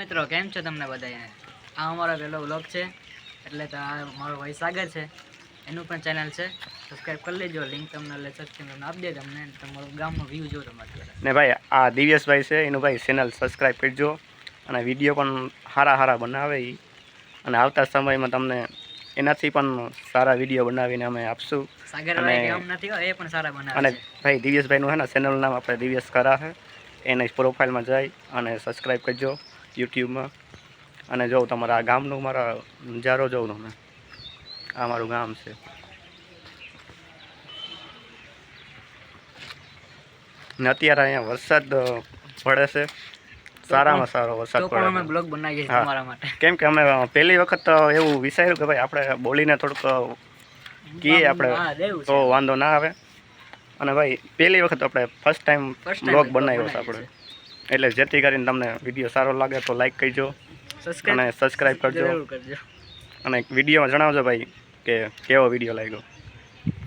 મિત્રો કેમ છો તમને બધાને આ અમારો પહેલો વ્લોગ છે એટલે તો આ મારો ભાઈ સાગર છે એનું પણ ચેનલ છે. સબસ્ક્રાઈબ કરી લેજો લિંક તમને એટલે સબસ્ક્રાઈબ આપી દે તમને તમારું ગામનો વ્યૂ જો તમારે ને ભાઈ આ દિવ્યેશભાઈ છે એનું ભાઈ ચેનલ સબસ્ક્રાઈબ કરજો અને વીડિયો પણ સારા સારા બનાવે એ અને આવતા સમયમાં તમને એનાથી પણ સારા વીડિયો બનાવીને અમે આપશું. એ પણ સારા બનાવે અને ભાઈ દિવ્યેશભાઈનું છે ને ચેનલનું નામ આપણે દિવ્યેશ કરા છે. એને પ્રોફાઇલમાં જઈ અને સબસ્ક્રાઈબ કરજો યુટ્યુબમાં. અને જોઉં તમારા ગામનું મારા નજારો જોઉં તમે. આ મારું ગામ છે. ને અત્યારે અહીંયા વરસાદ પડે છે. સારામાં સારો વરસાદ અમે પડે છે. બ્લોગ બનાવીએ તમારા માટે. કેમ કે અમે પહેલી વખત એવું વિચાર્યું કે ભાઈ આપણે બોલીને થોડુંક કીએ આપણે. તો વાંધો ના આવે. અને ભાઈ પહેલી વખત આપણે ફર્સ્ટ ટાઈમ બ્લોગ બનાવ્યો છે આપણે. એટલે જેથી કરીને તમને વીડિયો સારો લાગે તો લાઈક કરજો અને સબસ્ક્રાઈબ કરજો. અને વિડીયોમાં જણાવજો ભાઈ કે કેવો વીડિયો લાગ્યો.